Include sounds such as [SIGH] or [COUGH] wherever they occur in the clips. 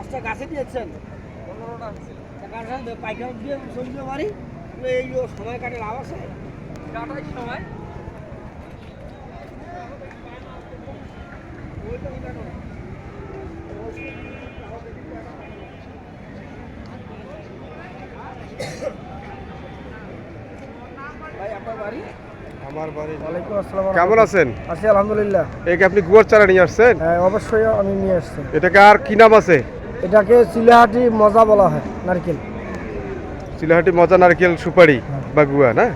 গাছটা গাছে দিয়েছেন। পনেরোটা হয়েছিল দিয়ে চলতে পারি। এই সময় কাটে লাভ আছে? কাটাই সময়। ভাই আপনার বাড়ি? আমার বাড়ি। ওয়ালাইকুম আসসালাম কেমন আছেন? আছি আলহামদুলিল্লাহ। এই কি আপনি গুয়ার চারা নিয়ে আসছেন? হ্যাঁ অবশ্যই আমি নিয়ে আসছি। এটাকে আর কি নাম আছে? এটাকে চিলাহাটি মজা বলা হয় নারকেল। চিলাহাটি মজা নারকেল সুপারি বা গুয়া না?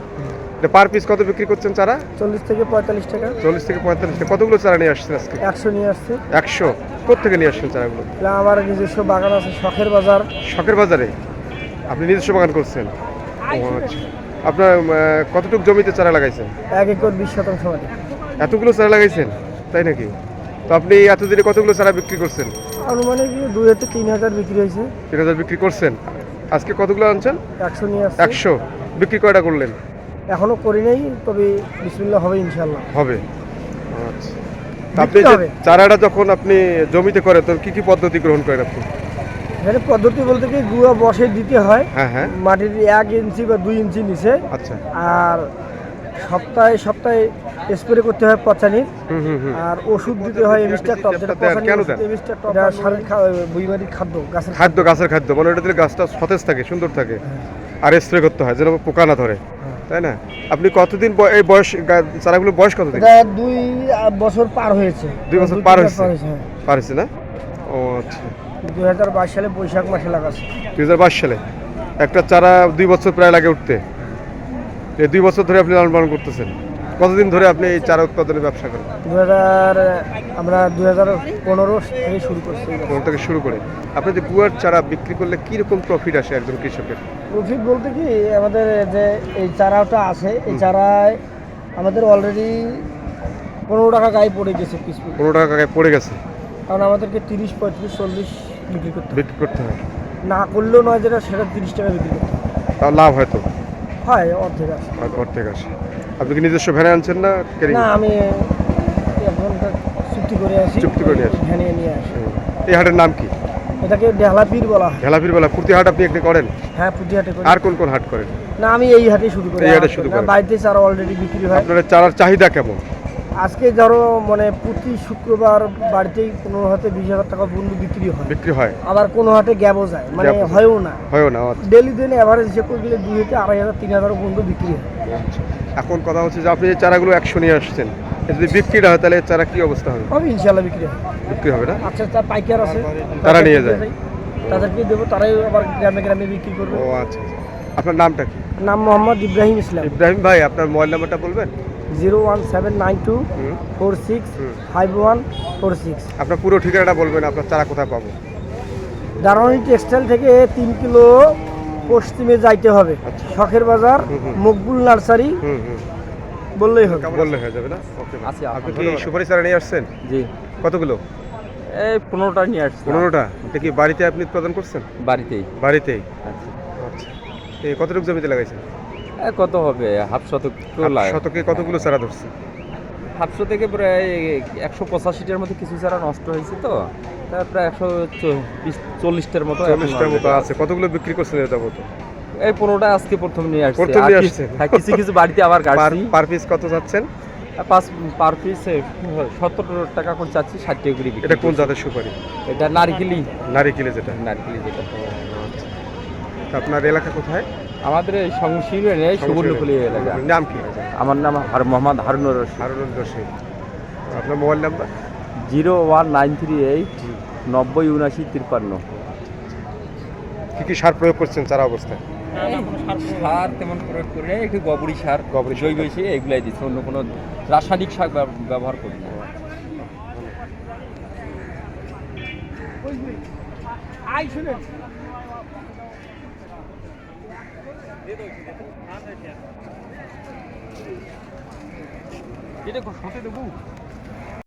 এটা পার পিস কত বিক্রি করছেন চারা? চল্লিশ থেকে পঁয়তাল্লিশ টাকা। চল্লিশ থেকে পঁয়তাল্লিশ টাকা। কতগুলো চারা নিয়ে আসছেন আজকে? একশো নিয়ে আসছি। একশো। কোথেকে নিয়ে আসছেন চারাগুলো? আমার নিজস্ব বাগান আছে শখের বাজার। শখের বাজারে? আপনি নিজস্ব বাগান করছেন? ও আচ্ছা। আপনার কতটুকু জমিতে চারা লাগাইছেন? এক একর বিশ শতাংশ এতগুলো চারা লাগাইছেন? তাই নাকি? তো আপনি এতদিনে কতগুলো চারা বিক্রি করছেন? আনুমানিক দুই হাতে তিন হাজার বিক্রি হয়েছে। তিন হাজার বিক্রি করছেন। আজকে কতগুলো আনছেন? একশো নিয়ে আসছি একশো। বিক্রি কয়টা করলেন? এখনও করি নাই তবে বিসমিল্লা হবে ইনশাল্লাহ হবে। আচ্ছা। আপনি। চারাটা যখন আপনি জমিতে করেন তখন কি কি পদ্ধতি গ্রহণ করেন আপনি? এখানে পদ্ধতি বলতে কি গুঁড়ো বসে দিতে হয়। হ্যাঁ হ্যাঁ। মাটির এক ইঞ্চি বা দুই ইঞ্চি নিচে। আচ্ছা। আর সপ্তাহে সপ্তাহে স্প্রে করতে হয় পচানির হুম আর ওষুধ দিতে হয় এমিস্টার টপ যেটা? এমিস্টার টপ এটা সারের বইবাড়ির খাদ্য গাছের খাদ্য। গাছের খাদ্য মানে ওটা দিলে গাছটা সতেজ থাকে সুন্দর থাকে আর স্প্রে করতে হয় যেন পোকা না ধরে হ্যাঁ। তাই না? আপনি কতদিন এই বয়স চারাগুলো বয়স কতদিন? এটা দুই বছর পার হয়েছে। দুই বছর পার হয়েছে? হ্যাঁ। পারছে না? ও আচ্ছা। দুই হাজার বাইশ সালে বৈশাখ মাসে লাগাচ্ছে দুই হাজার বাইশ সালে? একটা চারা দুই বছর প্রায় লাগে উঠতে। এই দুই বছর ধরে আপনি লালন পালন করতেছেন? কতদিন ধরে আপনি এই চারা উৎপাদনের ব্যবসা করেন? দু হাজার আমরা দু হাজার পনেরো থেকে শুরু করছি পনেরো থেকে শুরু করে। আপনি যে গুয়ার চারা বিক্রি করলে কীরকম প্রফিট আসে একজন কৃষকের? প্রফিট বলতে কি আমাদের যে এই চারাটা আছে এই চারায় আমাদের অলরেডি পনেরো টাকা গায়ে পড়ে গেছে পিস পনেরো টাকা গায়ে পড়ে গেছে? কারণ আমাদেরকে তিরিশ পঁয়ত্রিশ চল্লিশ বিক্রি করতে বিক্রি করতে হয়। না করলেও নয় যেটা সেটা তিরিশ টাকা বিক্রি করতে। তার লাভ হয়তো? হয় অর্ধেক আসে অর্ধেক আসে আপনি কি নিজস্ব ভ্যানে আনছেন না না আমি চুক্তি করে আসি চুক্তি করে আসি। ভ্যানে নিয়ে আসি। এই হাটের নাম কি? এটাকে ঢেলাপির বলা হয়। ঢেলাপির বলা প্রতি হাট আপনি একটি করেন? হ্যাঁ পুঁটিহাটে করি। আর কোন কোন হাট করেন? না আমি এই হাটে শুরু করি। এই হাটে শুরু করি। বাড়িতে চারা অলরেডি বিক্রি হয়। আপনার চারার চাহিদা কেমন? আজকে ধরো মানে প্রতি শুক্রবার বাড়িতেই কোনো হাতে বিশ হাজার টাকা বন্ধু বিক্রি হয়। বিক্রি হয়। আবার কোনো হাতে গ্যাপও যায় মানে। হয়ও না। হয়ও না আচ্ছা। ডেলি দিনে অ্যাভারেজ হিসেব করে গেলে দুই হাতে আড়াই হাজার তিন হাজার বন্ধু বিক্রি হয়। এখন কথা হচ্ছে যে আপনি যে চারাগুলো একশো নিয়ে আসছেন যদি বিক্রি না হয় তাহলে চারা কি অবস্থা হবে? হবে ইনশাল্লাহ বিক্রি হয় বিক্রি হবে না? আচ্ছা তার পাইকার আছে। তারা নিয়ে যায়। তাদেরকে দেবো তারাই আবার গ্রামে গ্রামে বিক্রি করবে। ও আচ্ছা আচ্ছা। আপনার নামটা কি? নাম মোহাম্মদ ইব্রাহিম ইসলাম। ইব্রাহিম ভাই আপনার মোবাইল নাম্বারটা বলবেন? Zero one seven nine two four six five one four six. আপনার পুরো ঠিকানাটা বলবেন আপনার চারা কোথায় পাবো? দারোয়ানি টেক্সটাইল থেকে তিন কিলো পশ্চিমে যাইতে হবে। আচ্ছা। শখের বাজার। মকবুল নার্সারি বললেই হবে। বললে হয়ে যাবে না? ওকে আছি, আপনি কি। সুপারি চারা নিয়ে আসছেন? জি। কতগুলো এই পনেরোটা নিয়ে আসছি। পনেরোটা? এটা কি বাড়িতে আপনি উৎপাদন করছেন? বাড়িতেই। বাড়িতেই? আচ্ছা। আচ্ছা। এই কতটুকু জমিতে লাগাইছেন? কত হবে? হাফ শতক। শতকে কতগুলো চারা ধরছে? সাতশো থেকে প্রায় একশো পঁচাশিটার মতো কিছু চারা নষ্ট হয়েছে তো। প্রায় একশো চল্লিশটার মতো চল্লিশটার মতো আছে। কতগুলো বিক্রি করছেন এটা যাবত এই পনেরোটা আজকে প্রথম নিয়ে আসছি। প্রথম নিয়ে আসছেন? হ্যাঁ কিছু কিছু বাড়িতে আবার কাটছি [LAUGHS] পার পিস কত যাচ্ছেন? পাঁচ পার পিস সত্তর টাকা করে চাচ্ছি ষাট টাকা করে এটা কোন জাতের সুপারি? এটা নারকেলি। নারিকেলে যেটা। নারকেলি যেটা। আপনার এলাকা কোথায়? আমাদের এই সংশীল নেই সুবর্ণফুলি এলাকা নাম কি? আমার নাম হার মোহাম্মদ হারুনুর রশিদ। হারুন রশিদ। আপনার mobile number? Zero one nine three eight নব্বই উনাশি তিপ্পান্ন। কি কি সার প্রয়োগ করছেন চারা অবস্থায়? সার তেমন প্রয়োগ করি না একটু গোবরি সার গোবরি। জৈব সে এগুলাই দিচ্ছে অন্য কোনো রাসায়নিক সার ব্যবহার করি না। আই শুনেন এটা সতে দেবো